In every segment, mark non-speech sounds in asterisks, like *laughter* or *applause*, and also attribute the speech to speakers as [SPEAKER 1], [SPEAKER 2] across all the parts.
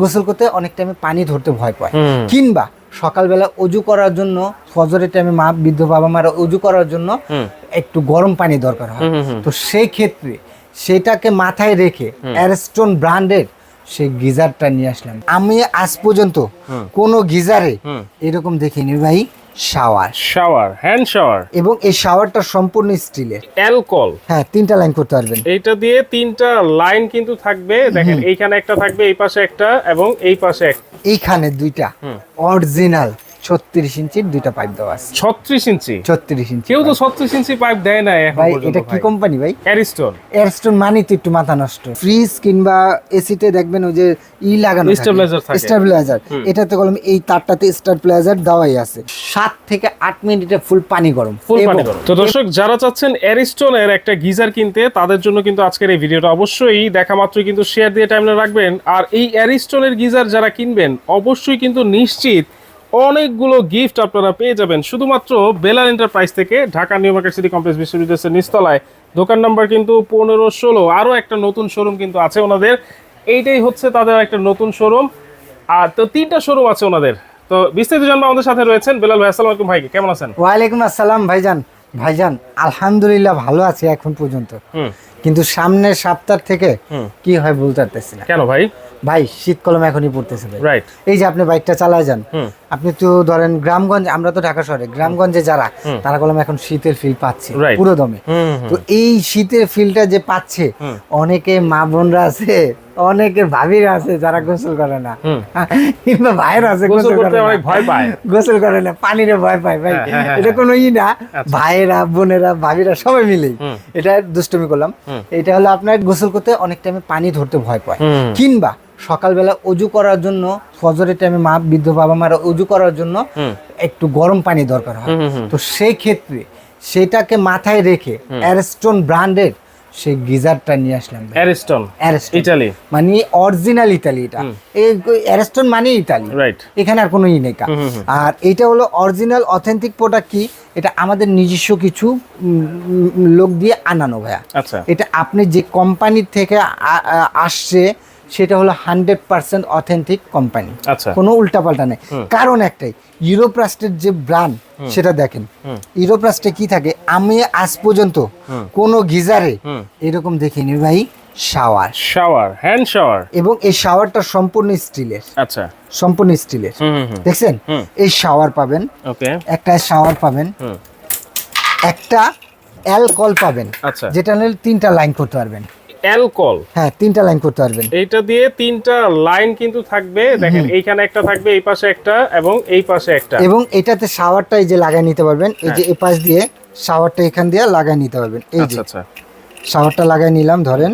[SPEAKER 1] গোসল করতে অনেক টাইমে পানি ধরতে ভয় পায়। কিংবা সকালবেলা অজু করার জন্য ফজরের টাইমে মা বৃদ্ধ বাবা মারা অজু করার জন্য একটু গরম পানি দরকার হয়। তো সেই ক্ষেত্রে সেটাকে মাথায় রেখে অ্যারেস্টোন ব্র্যান্ডের সেই গিজারটা নিয়ে আসলাম। আমি আজ পর্যন্ত কোনো গিজারে এরকম দেখিনি ভাই শাওয়ার।
[SPEAKER 2] Shower hand shower.
[SPEAKER 1] এবং এই শাওয়ারটা সম্পূর্ণ স্টিলের।
[SPEAKER 2] অ্যালকোহল।
[SPEAKER 1] হ্যাঁ তিনটা লাইন করতে পারবেন।
[SPEAKER 2] এইটা দিয়ে তিনটা লাইন কিন্তু থাকবে। দেখেন এইখানে একটা থাকবে এই পাশে একটা এবং এই পাশে একটা
[SPEAKER 1] এইখানে দুইটা। অরিজিনাল। ছত্রিশ ইঞ্চির দুইটা পাইপ দেওয়া আছে।
[SPEAKER 2] ছত্রিশ ইঞ্চি?
[SPEAKER 1] ছত্রিশ ইঞ্চি
[SPEAKER 2] কেউ তো ছত্রিশ ইঞ্চি পাইপ দেয় না
[SPEAKER 1] ভাই এটা কি কোম্পানি ভাই?
[SPEAKER 2] অ্যারিস্টোন
[SPEAKER 1] এয়ারস্টোন মানে তো একটু মাথা নষ্ট। ফ্রিজ কিংবা এসিতে দেখবেন ওই যে ই লাগানো
[SPEAKER 2] Stabilizer থাকে।
[SPEAKER 1] স্টেবিলাইজার এটাতে কলম এই তারটাতে স্টেবিলাইজার দেওয়াই আছে। সাত থেকে আট মিনিটে ফুল পানি গরম।
[SPEAKER 2] ফুল পানি গরম। তো দর্শক যারা চাচ্ছেন অ্যারিস্টনের একটা গিজার কিনতে তাদের জন্য কিন্তু আজকের এই ভিডিওটা অবশ্যই দেখা মাত্রই কিন্তু শেয়ার দিয়ে টাইমলাইন রাখবেন। আর এই অ্যারিস্টনের গিজার যারা কিনবেন অবশ্যই কিন্তু নিশ্চিত অনেকগুলো গিফট আপনারা পেয়ে যাবেন। শুধুমাত্র বেলাল এন্টারপ্রাইজ থেকে Dhaka new market city complex বিশ্ববিদ্যালয়ের নিস্তলায় দোকান নাম্বার কিন্তু পনেরো ষোলো। আরও একটা নতুন শোরুম কিন্তু আছে ওনাদের। এইটাই হচ্ছে তাদের একটা নতুন শোরুম আর তো তিনটা শোরুম আছে ওনাদের। তো বিস্তারিত জানব আমাদের সাথে রয়েছেন বেলাল ভাই আসসালামু আলাইকুম ভাইকে কেমন আছেন?
[SPEAKER 1] ওয়ালাইকুম আসসালাম ভাইজান। ভাইজান আলহামদুলিল্লাহ ভালো আছি এখন পর্যন্ত। কিন্তু সামনের সপ্তাহ থেকে কি হয় বলতে পারতেছি না।
[SPEAKER 2] কেন ভাই?
[SPEAKER 1] ভাই শীত কলম এখনই পড়তেছে
[SPEAKER 2] রাইট
[SPEAKER 1] এই যে আপনি বাইকটা চালায় যান। আপনি তো ধরেন গ্রামগঞ্জ আমরা তো ঢাকা শহরে গ্রামগঞ্জে যারা তারা কলম এখন শীতের ফিল পাচ্ছে পুরো দমে। তো এই শীতের ফিলটা যে পাচ্ছে অনেকে মা বোনরা আছে অনেকে ভাবিরা আছে যারা গোসল করে না। *laughs* কিংবা ভাইয়েরা আছে
[SPEAKER 2] গোসল করতে
[SPEAKER 1] করে।
[SPEAKER 2] অনেক ভয় পায়।
[SPEAKER 1] গোসল করে না পানিরে ভয় পায় ভাই।
[SPEAKER 2] হ্যাঁ, হ্যাঁ, হ্যাঁ,
[SPEAKER 1] এটা কোনো ই না
[SPEAKER 2] আচ্ছা।
[SPEAKER 1] ভাইয়েরা বোনেরা ভাবিরা সবাই মিলে এটা দুষ্টমি করলাম। এটা হলো আপনার গোসল করতে অনেক টাইমে পানি ধরতে ভয় পায়। কিংবা সকালবেলা অজু করার জন্য ফজরের টাইমে মা বৃদ্ধ বাবা মারা অজু করার জন্য একটু গরম পানি দরকার হয়। তো সেই ক্ষেত্রে সেটাকে মাথায় রেখে অ্যারস্টোন ব্র্যান্ডের সেই গিজারটা নিয়ে আসলাম।
[SPEAKER 2] অ্যারিস্টন
[SPEAKER 1] অ্যারস্টোন
[SPEAKER 2] ইটালি
[SPEAKER 1] মানে অরিজিনাল ইতালি এটা। এই অ্যারস্টোন মানে ইতালি
[SPEAKER 2] রাইট
[SPEAKER 1] এখানে আর কোনো ই নেই। আর এটা হলো অরিজিনাল অথেন্টিক প্রোডাক্ট কি? এটা আমাদের নিজস্ব কিছু লোক দিয়ে আনানো ভাইয়া।
[SPEAKER 2] আচ্ছা।
[SPEAKER 1] এটা আপনি যে কোম্পানির থেকে আসছে সেটা হলো হান্ড্রেড পার্সেন্ট অথেন্টিক কোম্পানি।
[SPEAKER 2] আচ্ছা।
[SPEAKER 1] কোনো উল্টাপাল্টা নেই। কারণ একটাই ইউরোপ্রাস্টের যে ব্র্যান্ড সেটা দেখেন।
[SPEAKER 2] হুম।
[SPEAKER 1] ইউরোপ্রাস্টে কি থাকে? আমি আজ পর্যন্ত কোনো গিজারে। এরকম দেখিনি ভাই শাওয়ার।
[SPEAKER 2] Shower hand shower.
[SPEAKER 1] এবং এই শাওয়ারটা সম্পূর্ণ স্টিলের।
[SPEAKER 2] আচ্ছা।
[SPEAKER 1] সম্পূর্ণ স্টিলের। দেখছেন? এই শাওয়ার পাবেন। একটা শাওয়ার পাবেন। একটা অ্যালকল পাবেন।
[SPEAKER 2] আচ্ছা।
[SPEAKER 1] যেটা নিলে তিনটা লাইন করতে পারবেন।
[SPEAKER 2] অ্যালকোহল।
[SPEAKER 1] হ্যাঁ তিনটা লাইন করতে পারবেন।
[SPEAKER 2] এইটা দিয়ে তিনটা লাইন কিন্তু থাকবে। দেখেন এইখানে একটা থাকবে এই পাশে একটা এবং এই পাশে একটা।
[SPEAKER 1] এবং এটাতে শাওয়ারটা এই যে লাগাই নিতে পারবেন এই যে এই পাশ দিয়ে শাওয়ারটা এখান দিয়ে লাগাই নিতে পারবেন। এই যে
[SPEAKER 2] আচ্ছা আচ্ছা।
[SPEAKER 1] শাওয়ারটা লাগাই নিলাম ধরেন।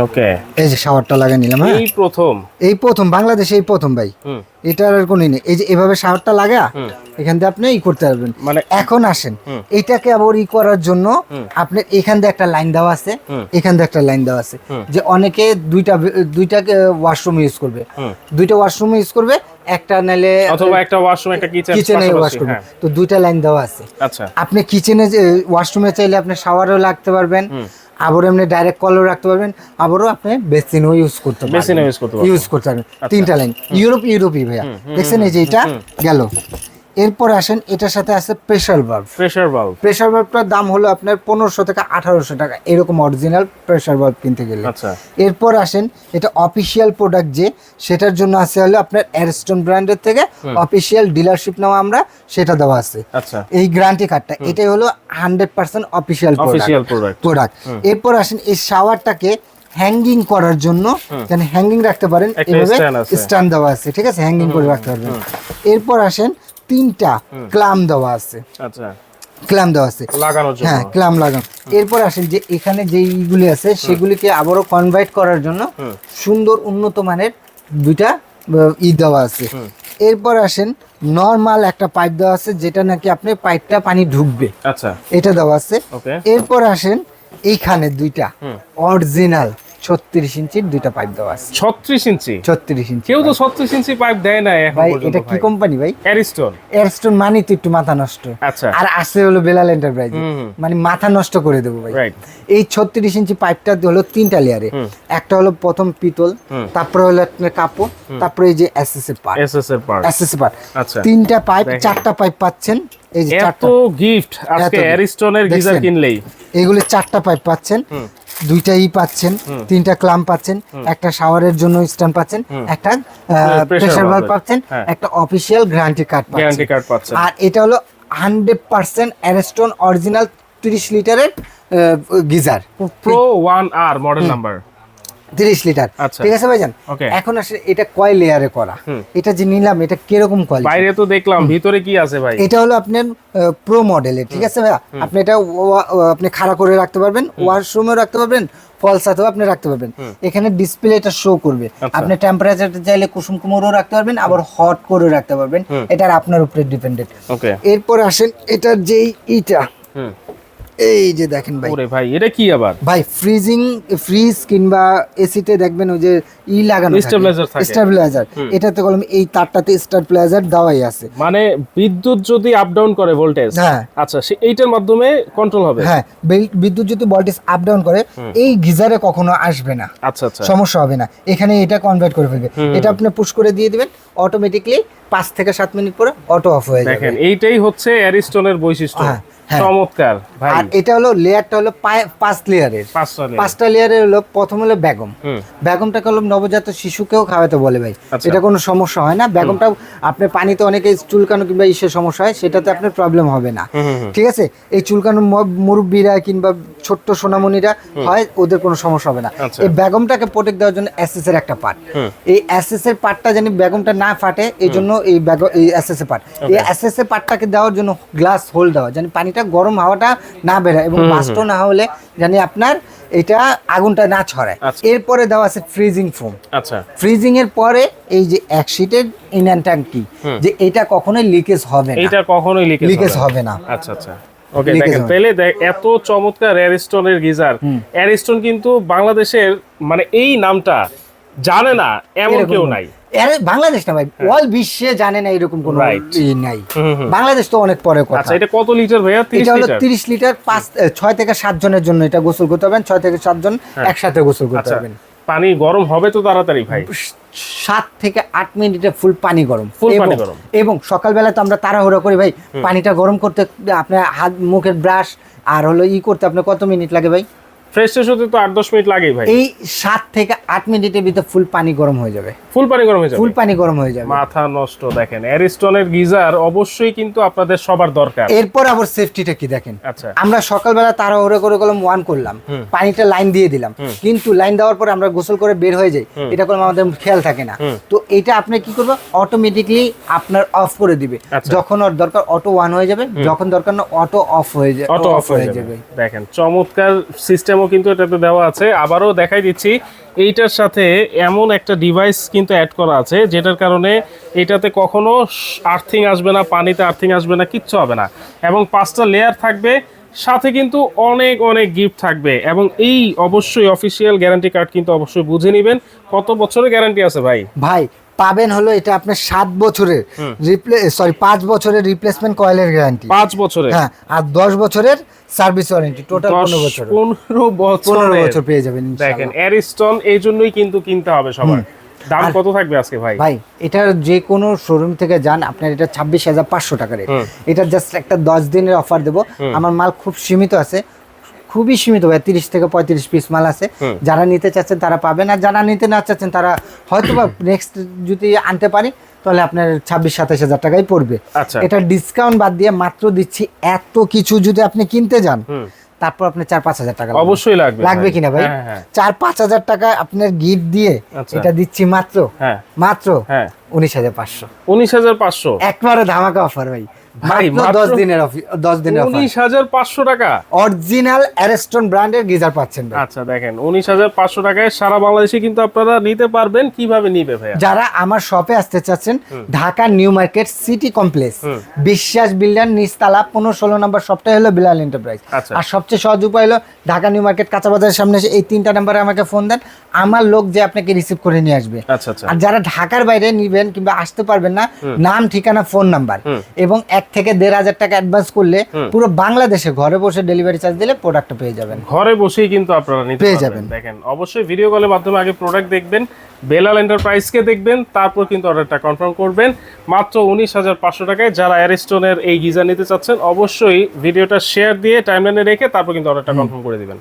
[SPEAKER 2] ওকে
[SPEAKER 1] এই যে শাওয়ারটা লাগাই নিলাম হ্যাঁ?
[SPEAKER 2] এই প্রথম?
[SPEAKER 1] এই প্রথম বাংলাদেশে এই প্রথম ভাই। এটার আর কোনো নেই। এই যে এভাবে শাওয়ারটা লাগা এখান দিয়ে আপনি ই করতে পারবেন।
[SPEAKER 2] মানে
[SPEAKER 1] এখন আসেন। এটাকে আবার ই করার জন্য আপনার এখান দিয়ে একটা লাইন দেওয়া আছে। এখান দিয়ে একটা লাইন দেওয়া আছে। যে অনেকে দুইটা দুইটাকে ওয়াশরুম ইউজ করবে। দুইটা ওয়াশরুম ইউজ করবে একটা নাইলে
[SPEAKER 2] অথবা একটা ওয়াশরুম একটা কিচেন
[SPEAKER 1] কিচেনে ওয়াশ করবে
[SPEAKER 2] হ্যাঁ।
[SPEAKER 1] তো দুইটা লাইন দেওয়া আছে।
[SPEAKER 2] আচ্ছা।
[SPEAKER 1] আপনি কিচেনে যে ওয়াশরুমে চাইলে আপনি শাওয়ারও লাগতে পারবেন। আবার এমনি ডাইরেক্ট কলও রাখতে পারবেন আবারও আপনি বেসিনও ইউজ করতে পারবেন।
[SPEAKER 2] বেসিনও ইউজ করতে পারবেন।
[SPEAKER 1] ইউজ করতে পারবেন। তিনটা লাইন ইউরোপ ইউরোপই ভাইয়া। দেখছেন এই যে এটা গেল। এরপর আসেন এটার সাথে আছে pressure bulb
[SPEAKER 2] pressure bulb
[SPEAKER 1] pressure বাল্বটার দাম হলো আপনার পনেরোশো থেকে আঠারোশো টাকা এরকম অরিজিনাল প্রেশার বাল্ব কিনতে গেলে।
[SPEAKER 2] আচ্ছা।
[SPEAKER 1] এরপর আসেন এটা অফিসিয়াল প্রোডাক্ট যে সেটার জন্য আছে হলো আপনার অ্যারস্টোন ব্র্যান্ডের থেকে অফিসিয়াল ডিলারশিপ নেওয়া আমরা সেটা দেওয়া আছে।
[SPEAKER 2] আচ্ছা।
[SPEAKER 1] এই গ্যারান্টি কার্ডটা এটাই হলো hundred percent official
[SPEAKER 2] product
[SPEAKER 1] product এরপর আসেন এই শাওয়ারটাকে হ্যাঙ্গিং করার জন্য এখানে হ্যাঙ্গিং রাখতে পারেন এভাবে স্ট্যান্ড দেওয়া আছে ঠিক আছে? হ্যাঙ্গিং করে রাখতে পারবেন। এরপর আসেন তিনটা ক্লাম দেওয়া আছে।
[SPEAKER 2] আচ্ছা।
[SPEAKER 1] ক্লাম দেওয়া আছে।
[SPEAKER 2] লাগানোর
[SPEAKER 1] হ্যাঁ ক্লাম লাগানো। এরপর আসেন যে এখানে যে ইগুলি আছে সেগুলিকে আবারও কনভার্ট করার জন্য সুন্দর উন্নত মানের দুইটা ই দেওয়া আছে। এরপর আসেন নর্মাল একটা পাইপ দেওয়া আছে যেটা নাকি আপনি পাইপটা পানি ঢুকবে।
[SPEAKER 2] আচ্ছা।
[SPEAKER 1] এটা দেওয়া আছে। এরপর আসেন এইখানে দুইটা। অরিজিনাল ছত্রিশ ইঞ্চির দুইটা পাইপ দেওয়া আছে।
[SPEAKER 2] ছত্রিশ ইঞ্চি?
[SPEAKER 1] ছত্রিশ ইঞ্চি
[SPEAKER 2] কেউ তো ছত্রিশ ইঞ্চি পাইপ দেয় না
[SPEAKER 1] ভাই এটা কি কোম্পানি ভাই?
[SPEAKER 2] অ্যারিস্টন
[SPEAKER 1] এয়ারস্টোন মানি তো একটু মাথা নষ্ট।
[SPEAKER 2] আচ্ছা।
[SPEAKER 1] আর আসে হলো বেলাল এন্টারপ্রাইজ। মানে মাথা নষ্ট করে দেবো ভাই। এই ছত্রিশ ইঞ্চি পাইপটা হলো তিনটা লেয়ারে একটা হলো প্রথম পিতল। তারপরে হলো আপনার কাপড় তারপরে এই যে এসএসএ পার্ট
[SPEAKER 2] এসএস এর পার্ট
[SPEAKER 1] এসএসএ পার্ট
[SPEAKER 2] আচ্ছা।
[SPEAKER 1] তিনটা পাইপ চারটা পাইপ পাচ্ছেন। এই যে চারটা
[SPEAKER 2] গিফট আজকে অ্যারিস্টনের গিজার কিনলেই।
[SPEAKER 1] এগুলো চারটা পাইপ পাচ্ছেন। দুইটা ই পাচ্ছেন তিনটা ক্লাম পাচ্ছেন একটা শাওয়ারের জন্য স্ট্যান্ড পাচ্ছেন একটা
[SPEAKER 2] pressure
[SPEAKER 1] প্রেসার ভাল্ব পাচ্ছেন
[SPEAKER 2] হ্যাঁ।
[SPEAKER 1] একটা অফিসিয়াল গ্যারান্টি কার্ড
[SPEAKER 2] গ্যারান্টি
[SPEAKER 1] পাচ্ছেন
[SPEAKER 2] কার্ড পাচ্ছেন।
[SPEAKER 1] আর এটা হলো হান্ড্রেড পার্সেন্ট অ্যারেস্টোন অরিজিনাল তিরিশ লিটারের গিজার।
[SPEAKER 2] প্রো ওয়ান আর মডেল নাম্বার
[SPEAKER 1] তিরিশ লিটার।
[SPEAKER 2] আচ্ছা।
[SPEAKER 1] ঠিক আছে ভাইজান. এখন আসলে এটা কয় লেয়ারে করা? এটা যে নিলাম এটা কীরকম কোয়ালিটি
[SPEAKER 2] বাইরে তো দেখলাম ভিতরে কি আছে ভাই?
[SPEAKER 1] এটা হলো আপনার প্রো মডেলের ঠিক আছে ভাইয়া? আপনি এটা আপনি খাড়া করে রাখতে পারবেন ওয়াশরুমেও রাখতে পারবেন ফলসাতেও আপনি রাখতে পারবেন। এখানে ডিসপ্লে এটা শো করবে।
[SPEAKER 2] আচ্ছা।
[SPEAKER 1] আপনি টেম্পারেচার চাইলে কুসুম কুমোরও রাখতে পারবেন আবার হট করেও রাখতে পারবেন। এটা আপনার উপরে ডিপেন্ডেন্ট এরপর আসেন এটার যেই ইটা এই যে দেখেন ভাই।
[SPEAKER 2] ওরে ভাই এটা কি আবার?
[SPEAKER 1] ভাই ফ্রিজিং ফ্রিজ কিংবা এসিতে দেখবেন ওই যে ই লাগানো
[SPEAKER 2] Stabilizer থাকে।
[SPEAKER 1] স্টেবিলাইজার এটাতে কলম এই তারটাতে স্টেবিলাইজার দেওয়াই আছে।
[SPEAKER 2] মানে বিদ্যুৎ যদি আপ ডাউন করে ভোল্টেজ
[SPEAKER 1] হ্যাঁ।
[SPEAKER 2] আচ্ছা সে এইটার মাধ্যমে কন্ট্রোল হবে?
[SPEAKER 1] হ্যাঁ বিদ্যুৎ যদি ভোল্টেজ আপ ডাউন করে এই গিজারে কখনো আসবে না।
[SPEAKER 2] আচ্ছা আচ্ছা।
[SPEAKER 1] সমস্যা হবে না। এখানে এটা কনভার্ট করে ফেলবে। এটা আপনি পুশ করে দিয়ে দিবেন অটোমেটিকলি পাঁচ থেকে সাত মিনিট পরে অটো অফ হয়ে যাবে।
[SPEAKER 2] দেখেন এইটাই হচ্ছে অ্যারিস্টনের বৈশিষ্ট্য।
[SPEAKER 1] হ্যাঁ।
[SPEAKER 2] চমৎকার
[SPEAKER 1] আর এটা হলো লেয়ারটা হলো পাঁচ লেয়ারের।
[SPEAKER 2] পাঁচটা
[SPEAKER 1] লেয়ারের হলো প্রথম হলো বেগম। বেগমটাকে হলো নবজাত শিশুকেও খাওয়াতে বলে ভাই।
[SPEAKER 2] আচ্ছা।
[SPEAKER 1] এটা কোনো সমস্যা হয় না। বেগমটা আপনার পানিতে অনেকে চুলকানো কিংবা ইসের সমস্যা হয় সেটাতে আপনার প্রবলেম হবে না। ঠিক আছে? এই চুলকানো মুরব্বীরা কিংবা ছোট্ট সোনামণিরা হয় ওদের কোনো সমস্যা হবে না।
[SPEAKER 2] আচ্ছা।
[SPEAKER 1] এই বেগমটাকে প্রোটেক্ট দেওয়ার জন্য এসএস এর একটা পার্ট এই এসএস এর পার্টটা জানি বেগমটা না ফাটে এই জন্য এই বেগ এই এসএস এর পার্ট এই এসএস এর পার্টটাকে দেওয়ার জন্য গ্লাস হোল দেওয়া। জানি পানিটা গরম হাওয়াটা না বেরোয় এবং বাষ্প না হলে জানি আপনার এটা আগুনটা না ছড়ায়।
[SPEAKER 2] আচ্ছা।
[SPEAKER 1] এরপরে দেওয়া আছে ফ্রিজিং ফোম
[SPEAKER 2] আচ্ছা।
[SPEAKER 1] ফ্রিজিং এর পরে এই যে এক শিটের ইনান ট্যাঙ্কি যে এটা কখনোই লিকেজ হবে না।
[SPEAKER 2] এইটা কখনোই লিকেজ
[SPEAKER 1] হবে না।
[SPEAKER 2] আচ্ছা আচ্ছা। ওকে দেখেন
[SPEAKER 1] হবে।
[SPEAKER 2] এত চমৎকার অ্যারিস্টনের গিজার। অ্যারিস্টন কিন্তু বাংলাদেশের মানে এই নামটা জানে না এমন কেউ নাই।
[SPEAKER 1] বাংলাদেশ না ভাই অল বিশ্বে জানে না এরকম কোনো. নাই। বাংলাদেশ তো অনেক পরে কথা।
[SPEAKER 2] আচ্ছা এটা কত লিটার ভাইয়া?
[SPEAKER 1] এটা হলো
[SPEAKER 2] লিটার
[SPEAKER 1] তিরিশ লিটার পাঁচ ছয় থেকে সাত জনের জন্য এটা গোসল করতে পারবেন ছয় থেকে সাত জন একসাথে গোসল করতে
[SPEAKER 2] আচ্ছা।
[SPEAKER 1] পারবেন।
[SPEAKER 2] পানি গরম হবে তো তাড়াতাড়ি ভাই।
[SPEAKER 1] সাত থেকে আট মিনিটে ফুল পানি গরম। ফুল
[SPEAKER 2] পানি গরম।
[SPEAKER 1] এবং সকালবেলা তো আমরা তাড়াহুড়া করি ভাই। পানিটা গরম করতে আপনার হাত মুখের ব্রাশ আর হলো ই করতে আপনার কত মিনিট লাগে ভাই?
[SPEAKER 2] ফ্রেশ ট্রেশ হতে তো মিনিট লাগেই ভাই।
[SPEAKER 1] এই থেকে মিনিটের ভিতরে ফুল পানি গরম হয়ে যাবে।
[SPEAKER 2] ফুল পানি গরম হয়ে যাবে?
[SPEAKER 1] ফুল পানি গরম হয়ে যাবে।
[SPEAKER 2] মাথা নষ্ট দেখেন অ্যারিস্টনের গিজার অবশ্যই কিন্তু আপনাদের সবার দরকার।
[SPEAKER 1] এরপর আবার সেফটিটা কি দেখেন?
[SPEAKER 2] আচ্ছা।
[SPEAKER 1] আমরা সকালবেলা তাড়াহুড়ো করে কলম ওয়ান করলাম। পানিটা লাইন দিয়ে দিলাম। কিন্তু লাইন দেওয়ার পরে আমরা গোসল করে বের হয়ে যাই। এটা করলাম আমাদের খেয়াল থাকে না। তো এটা আপনি কি করব অটোমেটিকলি আপনার অফ করে দিবে।
[SPEAKER 2] আচ্ছা।
[SPEAKER 1] যখন ওর দরকার অটো ওয়ান হয়ে যাবে। যখন দরকার না অটো অফ হয়ে যাবে
[SPEAKER 2] অটো অফ হয়ে যাবে। দেখেন চমৎকার সিস্টেমও কিন্তু এটাতে দেওয়া আছে। আবারও দেখাই দিচ্ছি, এইটার সাথে এমন একটা ডিভাইস কিন্তু অ্যাড করা আছে, যেটার কারণে এটাতে কখনো আর্থিং আসবে না, পানিতে আর্থিং আসবে না, কিচ্ছু হবে না। এবং পাঁচটা লেয়ার থাকবে, সাথে কিন্তু অনেক অনেক গিফট থাকবে। এবং এই অবশ্যই অফিসিয়াল গ্যারান্টি কার্ড কিন্তু অবশ্যই বুঝে নেবেন। কত বছরের গ্যারান্টি আছে ভাই?
[SPEAKER 1] ভাই পাবেন হলো এটা আপনার সাত বছরের রিপ্লে সরি পাঁচ বছরের রিপ্লেসমেন্ট কয়েলের গ্যারান্টি
[SPEAKER 2] পাঁচ বছরে
[SPEAKER 1] হ্যাঁ আর দশ বছরের সার্ভিস ওয়ারেন্টি টোটাল পনেরো বছর
[SPEAKER 2] পনেরো বছর
[SPEAKER 1] পনেরো
[SPEAKER 2] বছর
[SPEAKER 1] পেয়ে যাবেন
[SPEAKER 2] দেখেন অ্যারিস্টন এই জন্যই কিন্তু কিনতে হবে সবার। দাম কত থাকবে আজকে ভাই?
[SPEAKER 1] ভাই এটার যে কোনো শোরুম থেকে যান আপনার এটা ছাব্বিশ হাজার পাঁচশো টাকা রেট এটা জাস্ট একটা দশ দিনের অফার দেবো। আমার মাল খুব সীমিত আছে। খুবই সীমিত ভাই তিরিশ থেকে পঁয়ত্রিশ পিস মাল আছে। যারা নিতে চাচ্ছেন তারা পাবেন আর যারা নিতে না চাচ্ছেন তারা হয়তো বা নেক্সট যদি আনতে পারি তাহলে আপনার ছাব্বিশ সাতাশ হাজার টাকাই পড়বে।
[SPEAKER 2] আচ্ছা।
[SPEAKER 1] এটা ডিসকাউন্ট বাদ দিয়ে মাত্র দিচ্ছি এত কিছু যদি আপনি কিনতে যান তারপর আপনি চার পাঁচ হাজার টাকা
[SPEAKER 2] অবশ্যই লাগবে
[SPEAKER 1] লাগবে কিনা ভাই?
[SPEAKER 2] হ্যাঁ হ্যাঁ।
[SPEAKER 1] চার পাঁচ হাজার টাকা আপনার গিফট দিয়ে
[SPEAKER 2] আচ্ছা।
[SPEAKER 1] এটা দিচ্ছি মাত্র।
[SPEAKER 2] হ্যাঁ।
[SPEAKER 1] মাত্র উনিশ হাজার পাঁচশো।
[SPEAKER 2] উনিশ হাজার পাঁচশো।
[SPEAKER 1] একবারে ধামাকা অফার ভাই।
[SPEAKER 2] ভাই
[SPEAKER 1] মাত্র দশ দিনের দশ দিনের অফার
[SPEAKER 2] উনিশ হাজার পাঁচশো টাকা।
[SPEAKER 1] অরিজিনাল অ্যারেস্টন ব্র্যান্ডের গিজার পাচ্ছেন
[SPEAKER 2] আচ্ছা দেখেন উনিশ হাজার পাঁচশো টাকায় সারা বাংলাদেশে কিন্তু আপনারা নিতে পারবেন কীভাবে নিবে ভাইয়া?
[SPEAKER 1] যারা আমার শপে আসতে চাচ্ছেন Dhaka New Market City Complex Biswas builder নিচতলা পনেরো ষোলো নম্বর শপটাই হলো বিলাল এন্টারপ্রাইজ
[SPEAKER 2] আচ্ছা।
[SPEAKER 1] আর সবচেয়ে সহজ উপায় হলো ঢাকা নিউ মার্কেট কাঁচা বাজারের সামনে এসে এই তিনটা নাম্বারে আমাকে ফোন দেন আমার লোক যে আপনাকে রিসিভ করে নিয়ে আসবে।
[SPEAKER 2] আচ্ছা আচ্ছা।
[SPEAKER 1] আর যারা ঢাকার বাইরে নিবেন কিংবা আসতে পারবেন না নাম ঠিকানা ফোন নাম্বার এবং এক থেকে দেড় হাজার টাকা অ্যাডভান্স করলে পুরো বাংলাদেশে ঘরে বসে ডেলিভারি চার্জ দিলে প্রোডাক্টটা পেয়ে যাবেন।
[SPEAKER 2] ঘরে বসেই কিন্তু আপনারা নিতে
[SPEAKER 1] পেয়ে যাবেন।
[SPEAKER 2] দেখেন অবশ্যই ভিডিও কলের মাধ্যমে আগে প্রোডাক্ট দেখবেন বেলাল এন্টারপ্রাইজকে দেখবেন তারপর কিন্তু অর্ডারটা কনফার্ম করবেন। মাত্র উনিশ হাজার পাঁচশো টাকায় যারা অ্যারিস্টনের এই গিজার নিতে চাচ্ছেন অবশ্যই ভিডিওটা শেয়ার দিয়ে টাইমলাইনে রেখে তারপর কিন্তু অর্ডারটা কনফার্ম করে দিবেন।